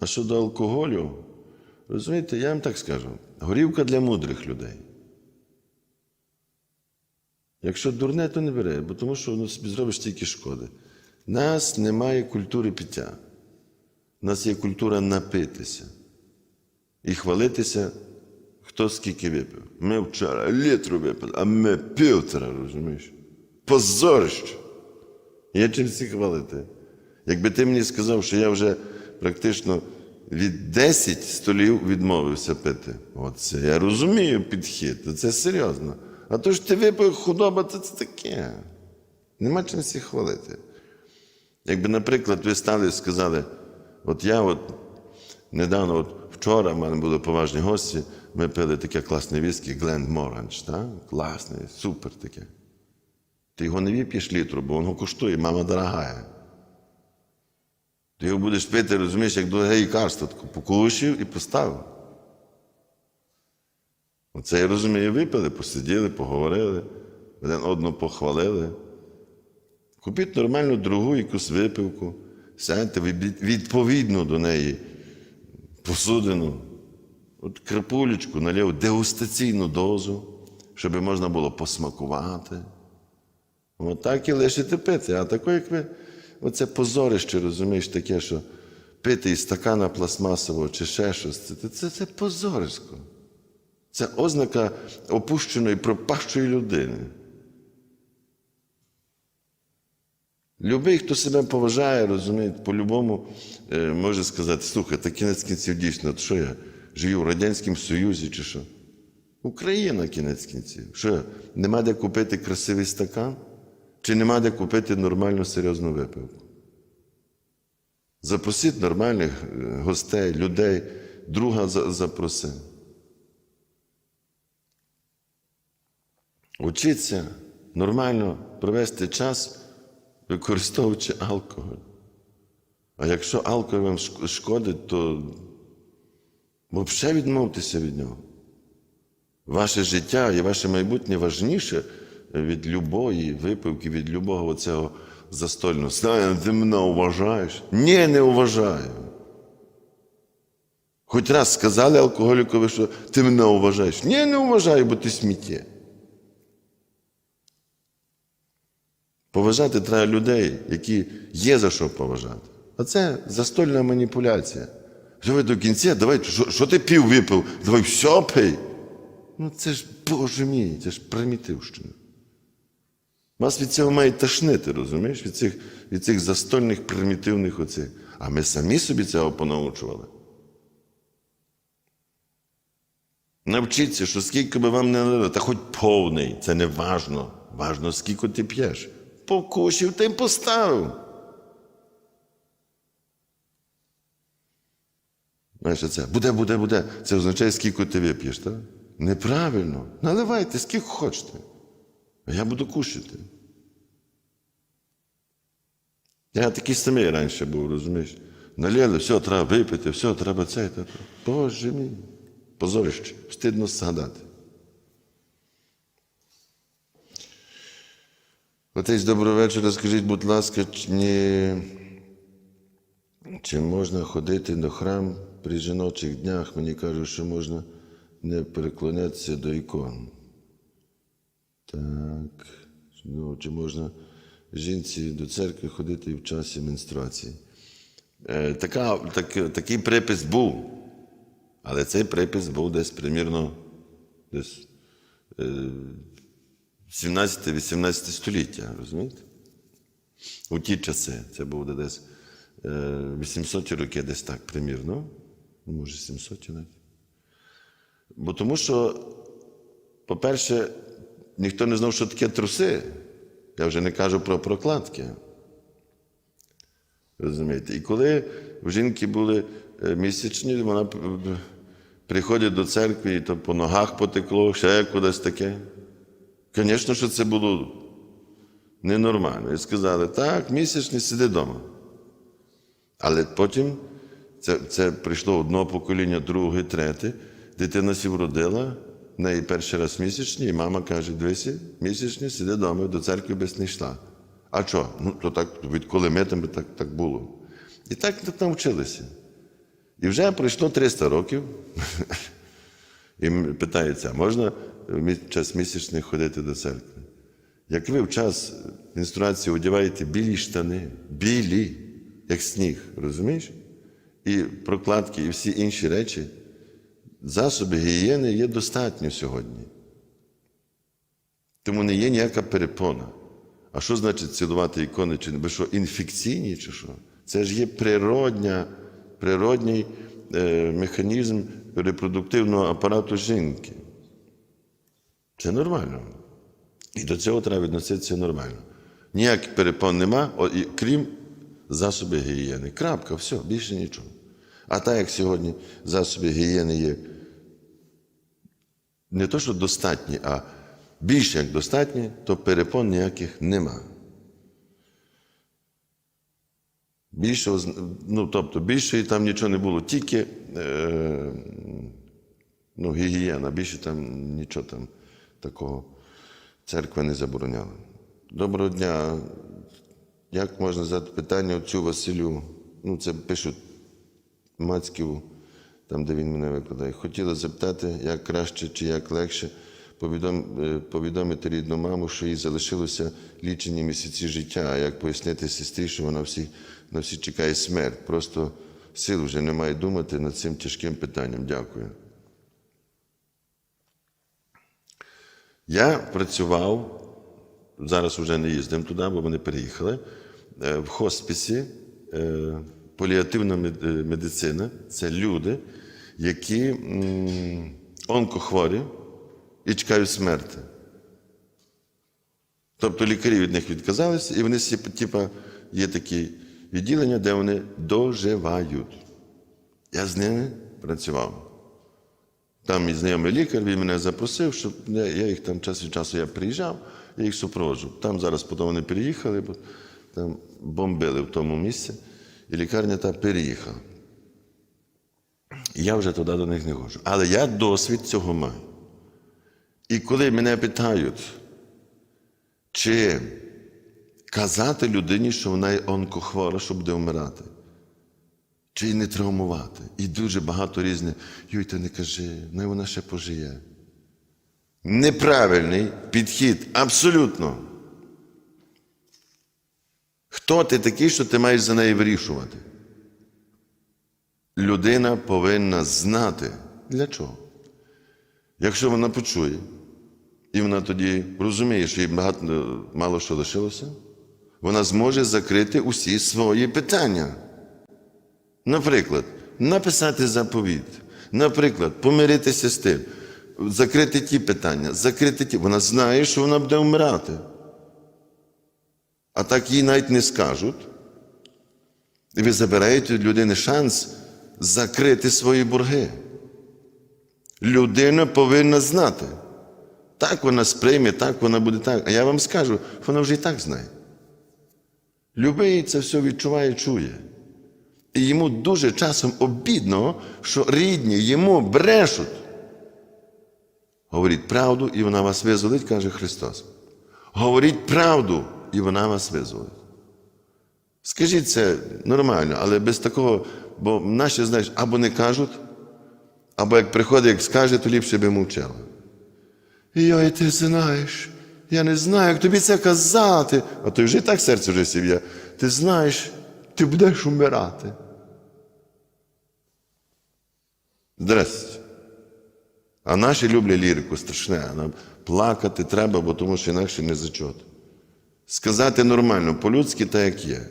А щодо алкоголю, розумієте, я вам так скажу: горівка для мудрих людей. Якщо дурне, то не бере, бо тому що воно собі зробиш тільки шкоди. Нас немає культури пиття. У нас є культура напитися і хвалитися, хто скільки випив. Ми вчора літру випили, а ми півтора, розумієш? Позорище. Є чим всі хвалити. Якби ти мені сказав, що я вже практично від 10 столів відмовився пити. Оце я розумію підхід, це серйозно. А то ж ти випив худоба, то це таке. Нема чим всіх хвалити. Якби, наприклад, ви стали і сказали, от я от недавно, от вчора в мене були поважні гості, ми пили таке класне віскі Гленд Моранж? Класне, супер таке. Ти його не вип'єш літру, бо воно коштує, мама дорогая. Ти його будеш пити, розумієш, як дороге лікарство, таку покушив і поставив. Оце я розумію, випили, посиділи, поговорили, один одного похвалили. Купіть нормальну другу якусь випивку, сядьте від- відповідно до неї посудину, от крапулечку налив дегустаційну дозу, щоб можна було посмакувати. От так і лишите пити. А таке, як ви, оце позорище, розумієш, таке, що пити із стакана пластмасового чи ще щось, це, це, це, позорисько. Це ознака опущеної, пропащої людини. Любий, хто себе поважає, розуміє, по-любому е, може сказати, слухай, та кінець кінців дійсно, що я живу в Радянському Союзі чи що? Україна кінець кінців. Що, я, нема де купити красивий стакан? Чи нема де купити нормальну серйозну випивку? Запросіть нормальних е, гостей, людей, друга запроси. Учіться нормально провести час, використовуючи алкоголь. А якщо алкоголь вам шк- шкодить, то взагалі відмовтеся від нього. Ваше життя і ваше майбутнє важніше від любої випивки, від любого оцього застольного. Знаю, ти мене вважаєш? Ні, не вважаю. Хоч раз сказали алкоголікові, що ти мене вважаєш. Ні, не вважаю, бо ти сміттє. Поважати треба людей, які є за що поважати. А це застольна маніпуляція. Що ви до кінця, давай, що, що ти пів випив? Давай все пий. Ну це ж, Боже мій, це ж примітивщина. Вас від цього має тошнити, розумієш? Від цих, від цих застольних примітивних оцих. А ми самі собі цього понаучували. Навчіться, що скільки би вам не налили, та хоч повний, це не важно. Важно, скільки ти п'єш. Покушив, ти поставив. Знаєш, це буде, буде, буде. Це означає, скільки ти вип'єш, так? Неправильно. Наливайте, скільки хочете. А я буду кушати. Я такий самий раніше був, розумієш? Налили, все, треба випити, все, треба це. Треба. Боже мій. Позорище, встидно згадати. Отець, доброго вечора. Скажіть, будь ласка, чи, чи можна ходити до храм при жіночих днях? Мені кажуть, що можна не переклонятися до ікон. Так. Ну, чи можна жінці до церкви ходити в часі менструації? Е, така, так, такий припис був. Але цей припис був десь примірно десь е, 17-18 століття, розумієте? У ті часи. Це був десь е, 800 роки, десь так, примірно. Ну, Може, 700 навіть. Бо тому що, по-перше, ніхто не знав, що таке труси. Я вже не кажу про прокладки. Розумієте? І коли в жінки були е, місячні, вона приходить до церкви, і то по ногах потекло, ще кудись таке. Звісно, що це було ненормально. І сказали, так, місячний сиди вдома. Але потім це, це прийшло одно покоління, друге, третє. Дитина сі вродила, в неї перший раз місячні, і мама каже: дивися, місячні, сиди вдома, до церкви без не йшла. А що? Ну, то так, відколи ми там так, так було. І так навчилися. І вже пройшло 300 років. І питається, можна в час місячний ходити до церкви? Як ви в час менструації одягаєте білі штани, білі, як сніг, розумієш? І прокладки, і всі інші речі, засоби гігієни є достатньо сьогодні. Тому не є ніяка перепона. А що значить цілувати ікони? Чи ви що, інфекційні, чи що? Це ж є природня, природній е, механізм репродуктивного апарату жінки. Це нормально. І до цього треба відноситися нормально. Ніяких перепон нема, крім засобів гігієни. Крапка, все, більше нічого. А так як сьогодні засоби гігієни є не то, що достатні, а більше як достатні, то перепон ніяких нема. Більше, ну, тобто, більше там нічого не було, тільки е, ну, гігієна, більше там нічого там такого церква не забороняла. Доброго дня. Як можна задати питання цю Василю? Ну, це пишуть Мацьків, там, де він мене викладає. Хотіла запитати, як краще чи як легше е, повідомити рідну маму, що їй залишилося лічені місяці життя, а як пояснити сестрі, що вона всі, на всі чекає смерть. Просто сил вже немає думати над цим тяжким питанням. Дякую. Я працював, зараз вже не їздимо туди, бо вони переїхали, е, в хосписі е, паліативна е, медицина це люди, які онкохворі і чекають смерті. Тобто лікарі від них відказалися, і вони типа, є такі відділення, де вони доживають. Я з ними працював. Там мій знайомий лікар, він мене запросив, щоб я їх там час від часу я приїжджав, я їх супроводжу. Там зараз потім вони переїхали, бо там бомбили в тому місці, і лікарня та переїхала. І я вже туди до них не ходжу. Але я досвід цього маю. І коли мене питають, чи казати людині, що вона є онкохвора, що буде вмирати, чи її не травмувати. І дуже багато різних, юй, ти не кажи, ну вона ще пожиє. Неправильний підхід, абсолютно. Хто ти такий, що ти маєш за неї вирішувати? Людина повинна знати, для чого. Якщо вона почує, і вона тоді розуміє, що їй багато, мало що лишилося, вона зможе закрити усі свої питання. Наприклад, написати заповіт, наприклад, помиритися з тим, закрити ті питання, закрити ті. Вона знає, що вона буде вмирати. А так їй навіть не скажуть. І ви забираєте від людини шанс закрити свої борги. Людина повинна знати. Так вона сприйме, так вона буде так. А я вам скажу, вона вже і так знає. Любий це все відчуває, чує. І йому дуже часом обідно, що рідні йому брешуть. Говоріть правду, і вона вас визволить, каже Христос. Говоріть правду, і вона вас визволить. Скажіть це нормально, але без такого, бо наші, знаєш, або не кажуть, або як приходить, як скаже, то ліпше би мовчала. Йой, ти знаєш, я не знаю, як тобі це казати. А то вже і так серце вже сів'є. Ти знаєш, ти будеш умирати. Здрасте. А наші люблять лірику страшне. Плакати треба, бо тому що інакше не зачот. Сказати нормально, по-людськи так, як є.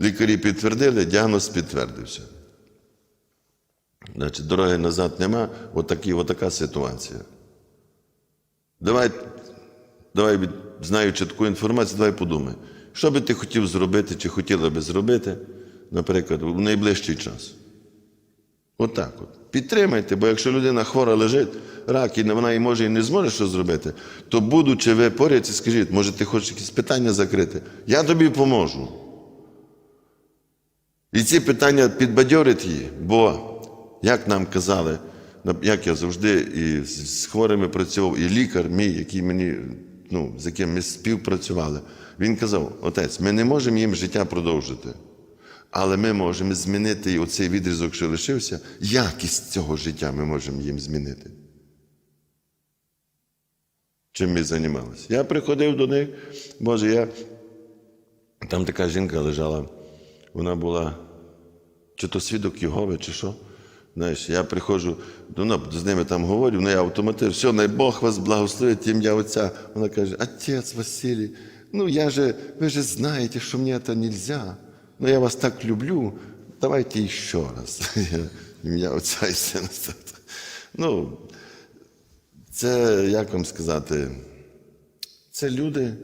Лікарі підтвердили, діагноз підтвердився. Значить, дороги назад нема, отакі, отака ситуація. Давай, давай, знаючи таку інформацію, давай подумай, що би ти хотів зробити чи хотіла би зробити, наприклад, в найближчий час. Отак от. Підтримайте, бо якщо людина хвора лежить, рак, і вона і може і не зможе що зробити, то будучи ви поряд, скажіть, може, ти хочеш якісь питання закрити? Я тобі поможу. І ці питання підбадьорить її, бо, як нам казали, як я завжди і з хворими працював, і лікар мій, який мені, ну, з яким ми співпрацювали, він казав: отець, ми не можемо їм життя продовжити. Але ми можемо змінити і оцей відрізок, що лишився, якість цього життя ми можемо їм змінити. Чим ми займалися? Я приходив до них, Боже, я. Там така жінка лежала, вона була чи то свідок Єгови, чи що. Знаєш, я приходжу, ну, з ними там говорю, ну я автоматично, все, най Бог вас благословить, ім'я Отця. Вона каже, Отець Василій, ну я же, ви же знаєте, що мені це нельзя. Ну я вас так люблю, давайте ще раз. Ім'я Отця і Сина. Ну, це, як вам сказати, це люди,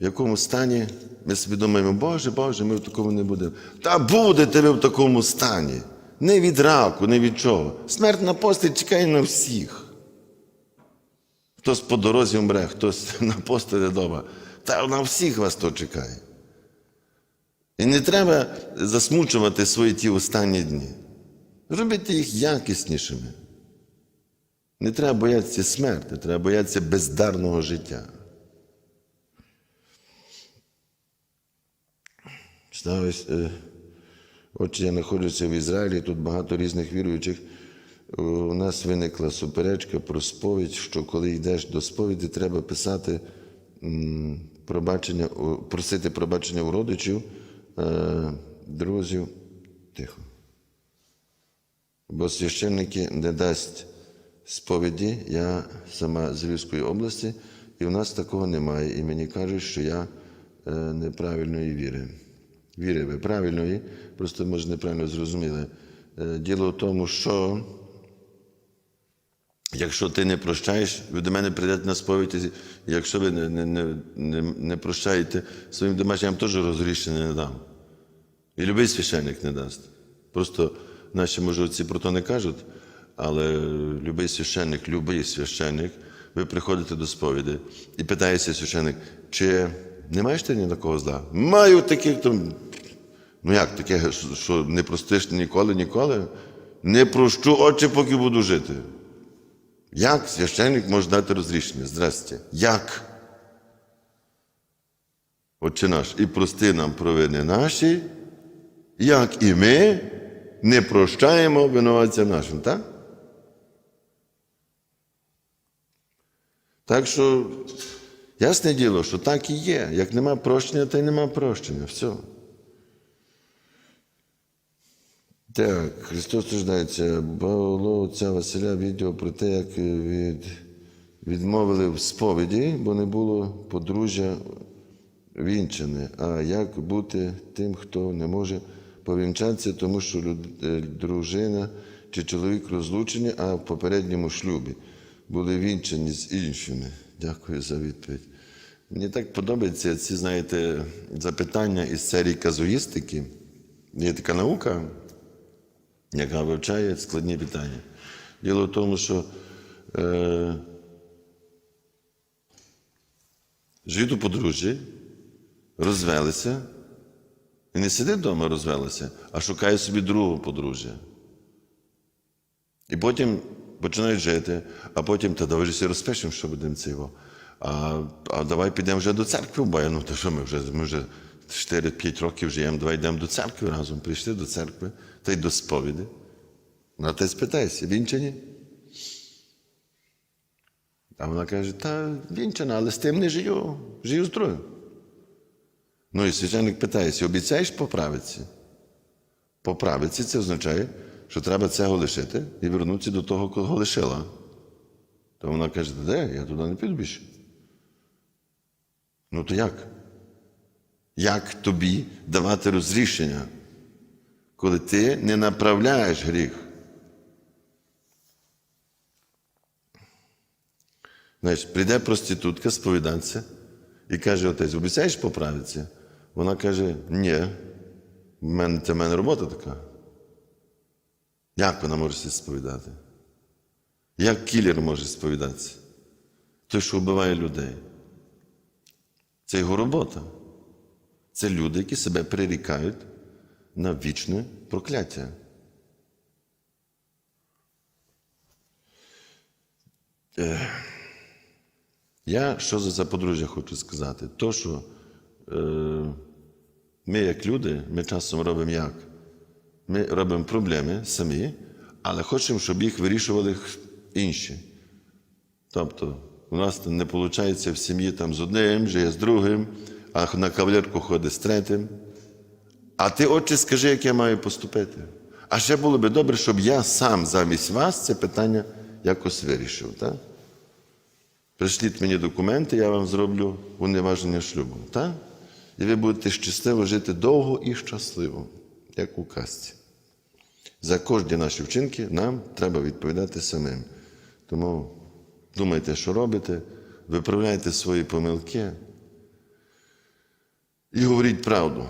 в якому стані ми собі думаємо, Боже, Боже, ми в такому не будемо. Та будете ви в такому стані. Не від раку, не від чого. Смерть на постель чекає на всіх. Хтось по дорозі вмре, хтось на постелі вдома. Та на всіх вас то чекає. І не треба засмучувати свої ті останні дні. Робити їх якіснішими. Не треба боятися смерті, треба боятися бездарного життя. Е, Отже, я знаходжуся в Ізраїлі, тут багато різних віруючих. У нас виникла суперечка про сповідь, що коли йдеш до сповіді, треба писати пробачення, просити пробачення у родичів, е, друзів. Тихо. Бо священники не дасть сповіді, я сама з Львівської області, і в нас такого немає. І мені кажуть, що я е, неправильної віри. Віри ви правильної, просто може неправильно зрозуміли. Е, Діло в тому, що якщо ти не прощаєш, ви до мене прийдете на сповідь, якщо ви не, не, не, не, прощаєте своїм домашнім, теж розрішення не дам. І любий священник не дасть. Просто наші мужиці про то не кажуть, але любий священник, любий священник, ви приходите до сповіді і питається священник, чи не маєш ти ні на кого зла? Маю таких там. Ну як таке, що не простиш ніколи, ніколи? Не прощу очі, поки буду жити. Як священник може дати розрішення? Здрасте. Як? Отче наш, і прости нам провини наші, як і ми не прощаємо винуватцям нашим, так? Так що, ясне діло, що так і є. Як нема прощення, то й нема прощення. Все. Так, Христос страждається. Було отця Василя відео про те, як від, відмовили в сповіді, бо не було подружжя вінчане. А як бути тим, хто не може повінчатися, тому що люд- е, дружина чи чоловік розлучені, а в попередньому шлюбі були вінчані з іншими. Дякую за відповідь. Мені так подобаються ці, знаєте, запитання із серії казуїстики. Є така наука, яка вивчає складні питання. Діло в тому, що е, живуть подружжі, розвелися, і не сидить вдома, розвелися, а шукає собі другого подружжя. І потім починають жити, а потім, та давай всі розпишемо, що будемо цього. А, а давай підемо вже до церкви, бо ну то що ми вже, ми вже 4-5 років живемо, давай йдемо до церкви разом. Прийшли до церкви та й до сповіді. На те спитайся, вінчані? А вона каже, та вінчана, але з тим не живу, живу з другим. Ну і священник питається, обіцяєш поправитися? Поправитися це означає, що треба цього лишити і вернутися до того, кого лишила. То вона каже, де, я туди не піду більше. Ну то як? Як тобі давати розрішення, коли ти не направляєш гріх? Знаєш, прийде проститутка сповідатися і каже, отець, обіцяєш поправитися? Вона каже, ні, це в мене робота така. Як вона може сповідати? Як кілер може сповідатися? Той, що вбиває людей. Це його робота. Це люди, які себе прирікають на вічне прокляття. Е, Я що за, за подружжя хочу сказати? То, що е, Ми, як люди, ми часом робимо як? Ми робимо проблеми самі, але хочемо, щоб їх вирішували інші. Тобто, у нас не виходить в сім'ї там з одним, жиє з другим, а на кавалерку ходить з третім. А ти, отче, скажи, як я маю поступити. А ще було би добре, щоб я сам замість вас це питання якось вирішив. Так? Пришліть мені документи, я вам зроблю уневаження шлюбу. Так? І ви будете щасливо жити довго і щасливо, як у казці. За кожні наші вчинки нам треба відповідати самим. Тому думайте, що робите, виправляйте свої помилки і говоріть правду.